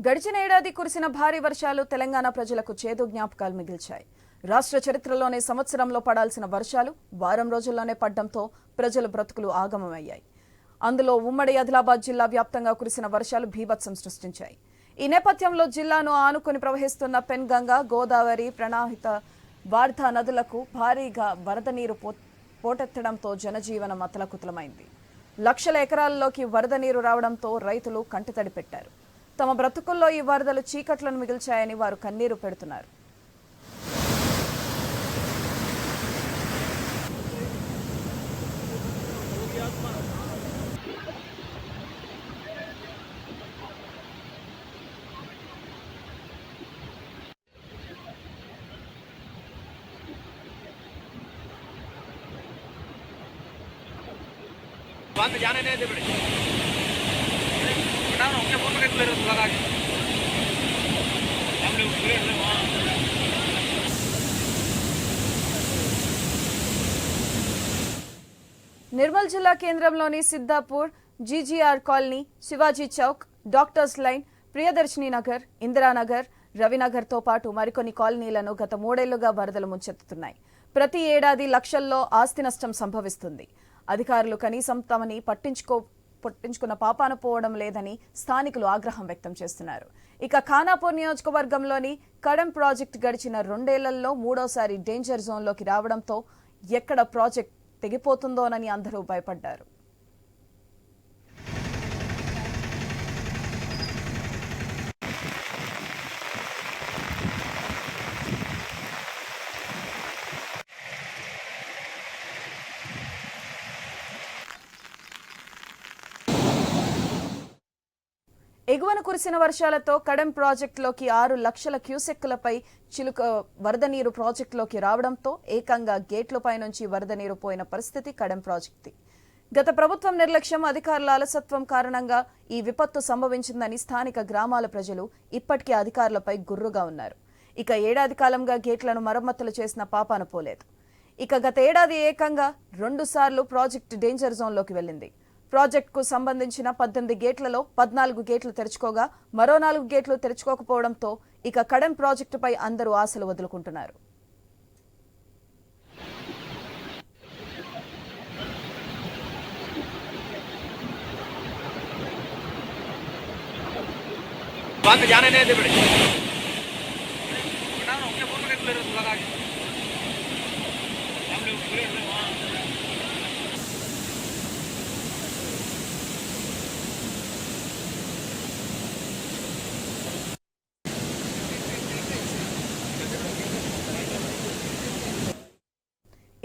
గడిచిన ఏడాది కురిసిన భారీ వర్షాలు తెలంగాణ ప్రజలకు చేదు జ్ఞాపకాలు మిగిల్చాయి. రాష్ట్ర చరిత్రలోనే సంవత్సరంలో పడాల్సిన వర్షాలు వారం రోజుల్లోనే పడ్డంతో ప్రజల బ్రతుకులు ఆగమమయ్యాయి. అందులో ఉమ్మడి ఆదిలాబాద్ జిల్లా వ్యాప్తంగా కురిసిన వర్షాలు భీభత్సం సృష్టించాయి. ఈ నేపథ్యంలో జిల్లాను ఆనుకుని ప్రవహిస్తున్న పెన్గంగ గోదావరి ప్రణాహిత వార్ధా నదులకు భారీగా వరద నీరు పో- పోటెత్తడంతో జనజీవనం అతలకుతలమైంది. లక్షల ఎకరాల్లోకి వరద నీరు రావడంతో రైతులు కంటతడి పెట్టారు. తమ బ్రతుకుల్లో ఈ వరదలు చీకట్లను మిగిల్చాయని వారు కన్నీరు పెడుతున్నారు बंद जाने नहीं दे बड़े నిర్మల్ జిల్లా కేంద్రంలోని Siddhapur GGR colony Shivaji Chowk doctors line Priyadarshini Nagar Indiranagar రవినగర్తో పాటు మరికొన్ని కాలనీలను గత మూడేళ్ళుగా వరదలు ముంచెత్తుతున్నాయి. ప్రతి ఏడాది లక్షల్లో ఆస్తి నష్టం సంభవిస్తుంది. అధికారులు కనీసం తమని పట్టించుకో పుట్టించుకున్న పాపాను పోవడం లేదని స్థానికులు ఆగ్రహం వ్యక్తం చేస్తున్నారు. ఇక ఖానాపూర్ నియోజకవర్గంలోని కడెం ప్రాజెక్ట్ గడిచిన రెండేళ్ళలో మూడోసారి డేంజర్ జోన్లోకి రావడంతో ఎక్కడ ప్రాజెక్ట్ తెగిపోతుందోనని అందరూ భయపడ్డారు. ఎగువన కురిసిన వర్షాలతో కడెం ప్రాజెక్టులోకి ఆరు లక్షల క్యూసెక్కులపై చిలుక వరద నీరు ప్రాజెక్టులోకి రావడంతో ఏకంగా గేట్లపై నుంచి వరద నీరు పోయిన పరిస్థితి కడెం ప్రాజెక్టు గత ప్రభుత్వం నిర్లక్ష్యం అధికారుల అలసత్వం కారణంగా ఈ విపత్తు సంభవించిందని స్థానిక గ్రామాల ప్రజలు ఇప్పటికే అధికారులపై గుర్రుగా ఉన్నారు. ఇక ఏడాది కాలంగా గేట్లను మరమ్మతులు చేసిన పాపాన పోలేదు. ఇక గత ఏడాది ఏకంగా రెండుసార్లు ప్రాజెక్టు డేంజర్ జోన్లోకి వెళ్ళింది. ప్రాజెక్టుకు సంబంధించిన పద్దెనిమిది గేట్లలో పద్నాలుగు గేట్లు తెరుచుకోగా మరో నాలుగు గేట్లు తెరుచుకోకపోవడంతో ఇక కడెం ప్రాజెక్టుపై అందరూ ఆశలు వదులుకుంటున్నారు. జానే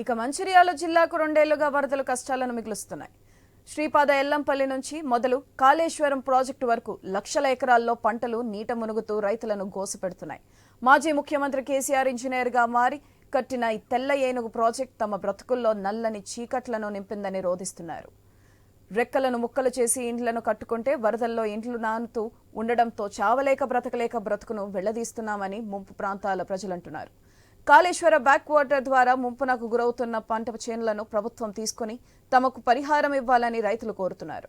ఇక మంచిర్యాల జిల్లాకు రెండేళ్ళుగా వరదలు కష్టాలను మిగులుస్తున్నాయి. శ్రీపాద ఎల్లంపల్లి నుంచి మొదలు కాళేశ్వరం ప్రాజెక్టు వరకు లక్షల ఎకరాల్లో పంటలు నీట మునుగుతూ రైతులను గోసపెడుతున్నాయి. మాజీ ముఖ్యమంత్రి కేసీఆర్ ఇంజనీర్గా మారి కట్టిన ఈ తెల్ల ఏనుగు ప్రాజెక్ట్ తమ బ్రతుకుల్లో నల్లని చీకట్లను నింపిందని రోధిస్తున్నారు రెక్కలను ముక్కలు చేసి ఇండ్లను కట్టుకుంటే వరదల్లో ఇండ్లు నానుతూ ఉండడంతో చావలేక బ్రతకలేక బ్రతుకును వెళ్ళదీస్తున్నామని ముంపు ప్రాంతాల ప్రజలంటున్నారు. కాళేశ్వర బ్యాక్ వాటర్ ద్వారా ముంపునకు గురవుతున్న పంట చేనులను ప్రభుత్వం తీసుకుని తమకు పరిహారం ఇవ్వాలని రైతులు కోరుతున్నారు.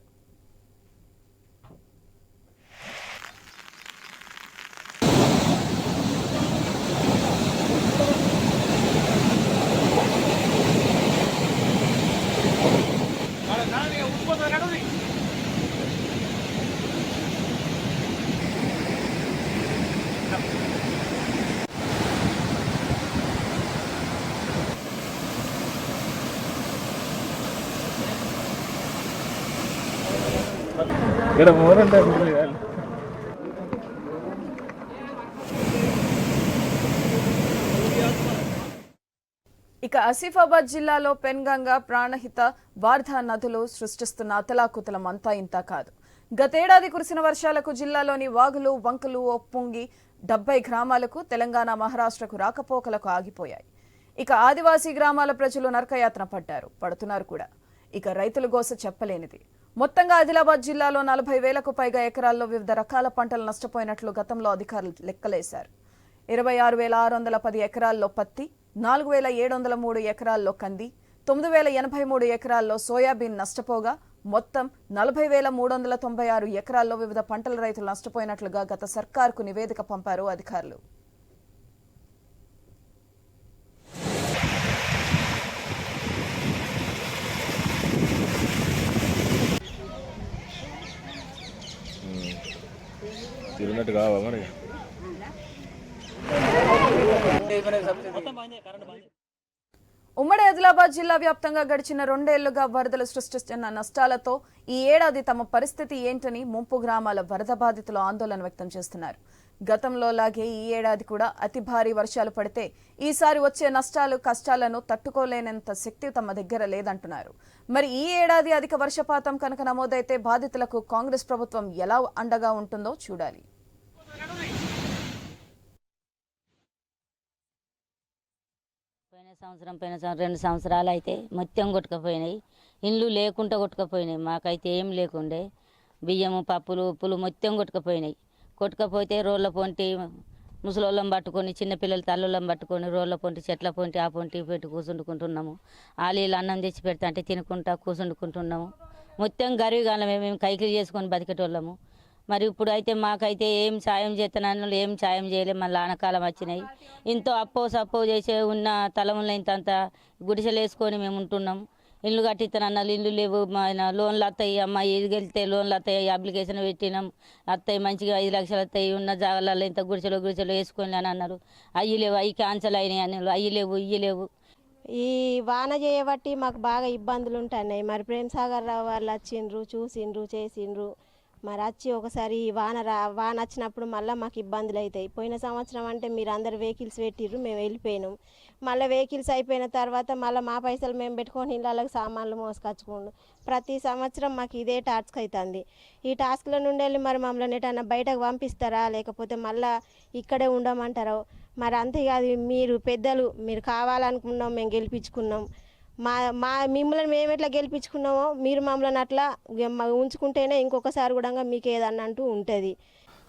ఇక్కడ మోరంటే ఇక ఆసిఫాబాద్ జిల్లాలో పెన్గంగ ప్రాణహిత వార్ధా నదులు సృష్టిస్తున్న అతలాకుతలం అంతా ఇంత కాదు. గతేడాది కురిసిన వర్షాలకు జిల్లాలోని వాగులు వంకలు ఒప్పొంగి డెబ్బై గ్రామాలకు తెలంగాణ మహారాష్ట్రకు రాకపోకలకు ఆగిపోయాయి. ఇక ఆదివాసీ గ్రామాల ప్రజలు నరకయాతన పడ్డారు పడుతున్నారు కూడా. ఇక రైతుల గోస చెప్పలేనిది. మొత్తంగా ఆదిలాబాద్ జిల్లాలో నలభై వేలకు పైగా ఎకరాల్లో వివిధ రకాల పంటలు నష్టపోయినట్లు గతంలో అధికారులు లెక్కలేశారు. ఇరవై ఆరు వేల ఆరు వందల పది ఎకరాల్లో పత్తి నాలుగు వేల ఏడు వందల మూడు ఎకరాల్లో కంది తొమ్మిది వేల ఎనభై మూడు ఎకరాల్లో సోయాబీన్ నష్టపోగా మొత్తం నలభై వేల మూడు వందల తొంభై ఆరు ఎకరాల్లో వివిధ పంటల రైతులు నష్టపోయినట్లుగా గత సర్కార్కు నివేదిక పంపారు అధికారులు. తిరిగినట్టు కావా మరి? ఉమ్మడి ఆదిలాబాద్ జిల్లా వ్యాప్తంగా గడిచిన రెండేళ్ళుగా వరదలు సృష్టిస్తున్న నష్టాలతో ఈ ఏడాది తమ పరిస్థితి ఏంటని ముంపు గ్రామాల వరద బాధితులు ఆందోళన వ్యక్తం చేస్తున్నారు. గతంలో లాగే ఈ ఏడాది కూడా అతి భారీ వర్షాలు పడితే ఈసారి వచ్చే నష్టాలు కష్టాలను తట్టుకోలేనంత శక్తి తమ దగ్గర లేదంటున్నారు. మరి ఈ ఏడాది అధిక వర్షపాతం కనుక నమోదైతే బాధితులకు కాంగ్రెస్ ప్రభుత్వం ఎలా అండగా ఉంటుందో చూడాలి. పోయిన సంవత్సరం పోయిన సంవత్సరం రెండు సంవత్సరాలు అయితే మొత్తం కొట్టుకపోయినాయి. ఇండ్లు లేకుండా కొట్టుకపోయినాయి. మాకైతే ఏం లేకుండే. బియ్యము పప్పులు ఉప్పులు మొత్తం కొట్టుకపోయినాయి. కొట్టుకపోతే రోళ్ళ పొంటి ముసలోళ్ళం పట్టుకొని చిన్నపిల్లలు తల్లులం పట్టుకొని రోళ్ళ పొంటి చెట్ల పొంటి ఆ పొంటి పెట్టి కూర్చుండుకుంటున్నాము ఆలీలు అన్నం తెచ్చి పెడతా అంటే తినుకుంటా కూర్చుండుకుంటున్నాము మొత్తం గరిగాలమే మేము కైకిలు చేసుకొని బతికేటోళ్ళము. మరి ఇప్పుడు అయితే మాకైతే ఏం సాయం చేస్తున్నాను ఏం సాయం చేయలేదు మళ్ళీ ఆనకాలం వచ్చినాయి. ఇంత అప్పో సప్పో చేసే ఉన్న తలముల ఇంతంత గుడిసెలు వేసుకొని మేము ఉంటున్నాం ఇల్లు కట్టిస్తానన్నారు ఇల్లు లేవు మా ఆయన లోన్లు వస్తాయి అమ్మ ఇది వెళ్తే లోన్లు వస్తాయి అప్లికేషన్ పెట్టినాం. వస్తాయి మంచిగా ఐదు లక్షలు వస్తాయి ఉన్న జాగాలలో ఇంత గుడిసెలు గుడిసెలు వేసుకోండి అని అన్నారు. అయ్యి లేవు అవి క్యాన్సల్ అయినాయి అన్నారు. అయ్యి లేవు ఇయ్యి లేవు. ఈ వాన చేయబట్టి మాకు బాగా ఇబ్బందులు ఉంటున్నాయి మరి ప్రేమ్ సాగర్ రావు వాళ్ళు వచ్చిండ్రు చూసిండ్రు చేసిండ్రు. మరి వచ్చి ఒకసారి వాన రా వాన వచ్చినప్పుడు మళ్ళీ మాకు ఇబ్బందులు అవుతాయి. పోయిన సంవత్సరం అంటే మీరు అందరు వెహికల్స్ పెట్టిర్రు మేము వెళ్ళిపోయినాం. మళ్ళీ వెహికల్స్ అయిపోయిన తర్వాత మళ్ళీ మా పైసలు మేము పెట్టుకొని ఇళ్ళకి సామాన్లు మోసుకొచ్చుకోండు ప్రతి సంవత్సరం మాకు ఇదే టాస్క్ అవుతుంది. ఈ టాస్క్లో నుండి వెళ్ళి మరి మమ్మల్ని ఎటన్నా బయటకు పంపిస్తారా? లేకపోతే మళ్ళీ ఇక్కడే ఉండమంటారో? మరి అంతేకాదు మీరు పెద్దలు మీరు కావాలనుకున్నాం మేము గెలిపించుకున్నాం. మా మా మిమ్మల్ని మేము ఎట్లా గెలిపించుకున్నామో మీరు మమ్మల్ని అట్లా ఉంచుకుంటేనే ఇంకొకసారి కూడా మీకు ఏదన్నా అంటూ ఉంటుంది.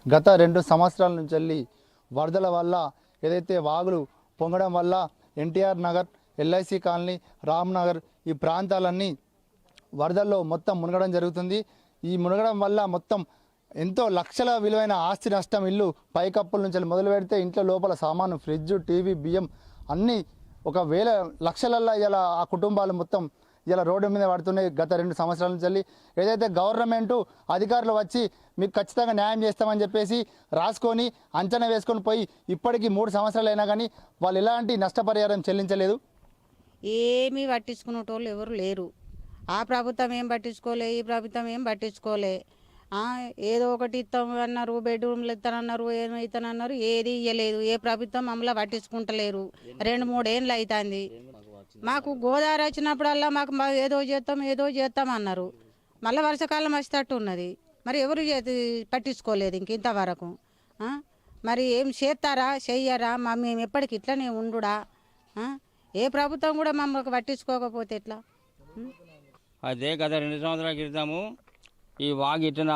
గత రెండు సంవత్సరాల నుంచి వెళ్ళి వరదల వల్ల ఏదైతే వాగులు పొంగడం వల్ల ఎన్టీఆర్ నగర్ ఎల్ఐసి కాలనీ రామ్ నగర్ ఈ ప్రాంతాలన్నీ వరదల్లో మొత్తం మునగడం జరుగుతుంది. ఈ మునగడం వల్ల మొత్తం ఎంతో లక్షల విలువైన ఆస్తి నష్టం ఇల్లు పైకప్పుల నుంచి మొదలు పెడితే ఇంట్లో లోపల సామాను ఫ్రిడ్జ్ టీవీ బియ్యం అన్నీ ఒక వేల లక్షలల్లో ఇలా ఆ కుటుంబాలు మొత్తం ఇలా రోడ్డు మీద పడుతున్నాయి గత రెండు సంవత్సరాల నుంచి వెళ్ళి ఏదైతే గవర్నమెంట్ అధికారులు వచ్చి మీకు ఖచ్చితంగా న్యాయం చేస్తామని చెప్పేసి రాసుకొని అంచనా వేసుకొని పోయి ఇప్పటికీ మూడు సంవత్సరాలు అయినా కానీ వాళ్ళు ఎలాంటి నష్టపరిహారం చెల్లించలేదు? ఏమీ పట్టించుకునేటోళ్ళు ఎవరు లేరు. ఆ ప్రభుత్వం ఏం పట్టించుకోలే ఈ ప్రభుత్వం ఏం పట్టించుకోలే. ఏదో ఒకటి ఇస్తాం అన్నారు బెడ్రూమ్లు ఇస్తానన్నారు ఏమి ఇస్తానన్నారు ఏది ఇయ్యలేదు ఏ ప్రభుత్వం మమ్మల్ని పట్టించుకుంటలేరు. రెండు మూడేళ్ళు అవుతుంది మాకు గోదావరి వచ్చినప్పుడల్లా మాకు ఏదో చేస్తాం ఏదో చేస్తాం అన్నారు. మళ్ళీ వర్షాకాలం వచ్చేటట్టు ఉన్నది. మరి ఎవరు చే- పట్టించుకోలేదు ఇంక ఇంతవరకు. ఆ? మరి ఏం చేస్తారా చెయ్యరా మా మేము ఎప్పటికి ఇట్లనే ఉండుడా? ఆ? ఏ ప్రభుత్వం కూడా మమ్మల్ని పట్టించుకోకపోతే ఎట్లా? అదే గత రెండు సంవత్సరాల క్రితము ఈ వాగి ఇట్లా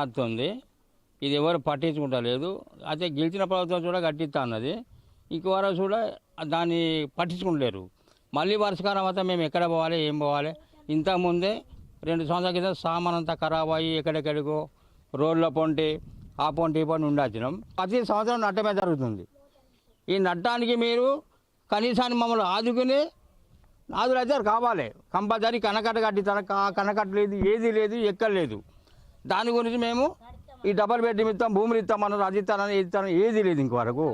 ఇది ఎవరు పట్టించుకుంటలేదు. అయితే గెలిచిన ప్రభుత్వం కూడా కట్టిస్తా అన్నది ఇంకవరకు కూడా దాన్ని పట్టించుకుంటలేరు. మళ్ళీ వర్షకాలం అయితే మేము ఎక్కడ పోవాలి ఏం పోవాలి? ఇంతకుముందే రెండు సంవత్సరాల క్రితం సామాన్ అంతా ఖరాబ్ అయ్యి ఎక్కడెక్కడికో రోడ్ల పొంటి ఆ పొంటి ఈ పొంటి ఉండాల్సినాం. ప్రతి సంవత్సరం నట్టమే జరుగుతుంది. ఈ నట్టానికి మీరు కనీసాన్ని మమ్మల్ని ఆదుకుని నాదులు అయితే కావాలి. కంపల్సరీ కనకట్ట కట్టిస్తాను కనకట్ట లేదు ఏది లేదు ఎక్కడ లేదు. దాని గురించి మేము ఈ డబల్ బెడ్రూమ్ ఇస్తాం భూములు ఇస్తామన్నారు అది ఇస్తానని ఇస్తాను ఏది లేదు ఇంకవరకు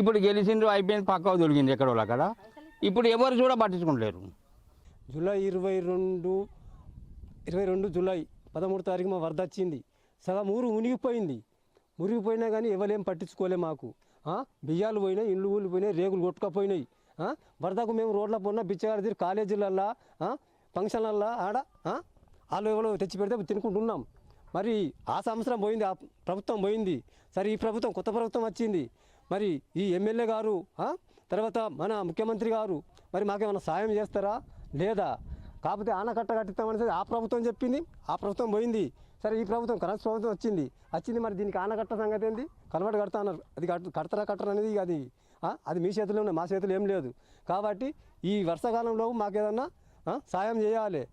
ఇప్పుడు గెలిచిండ్రు అయిపోయింది పక్క దొరికింది ఎక్కడ అక్కడ ఇప్పుడు ఎవరు కూడా పట్టించుకుంటలేరు. జూలై ఇరవై రెండు ఇరవై రెండు జూలై పదమూడు తారీఖు మా వరద వచ్చింది. సగం ఊరు మునిగిపోయింది. మునిగిపోయినా కానీ ఎవరేం పట్టించుకోలే మాకు. బియ్యాలు పోయినాయి ఇల్లు ఊళ్ళు పోయినాయి రేగులు కొట్టుకపోయినాయి. వరదకు మేము రోడ్ల పోయినా బిచ్చగారి తీరు కాలేజీలల్లా ఫంక్షన్లల్లా ఆడ వాళ్ళు ఎవరో తెచ్చి పెడితే తినుకుంటున్నాం. మరి ఆ సంవత్సరం పోయింది ఆ ప్రభుత్వం పోయింది. సరే ఈ ప్రభుత్వం కొత్త ప్రభుత్వం వచ్చింది. మరి ఈ ఎమ్మెల్యే గారు తర్వాత మన ముఖ్యమంత్రి గారు మరి మాకేమైనా సాయం చేస్తారా? లేదా? కాకపోతే ఆనకట్ట కట్టిస్తామనేది ఆ ప్రభుత్వం చెప్పింది ఆ ప్రభుత్వం పోయింది. సరే ఈ ప్రభుత్వం కరెన్స్ ప్రభుత్వం వచ్చింది. వచ్చింది మరి దీనికి ఆనకట్ట సంగతి ఏంది? కలవాటు కడతా అన్నారు. అది కడతారా కట్టరు అనేది అది అది మీ చేతిలో ఉన్నాయి మా చేతిలో ఏం లేదు. కాబట్టి ఈ వర్షాకాలంలో మాకు ఏదన్నా సాయం చేయాలి.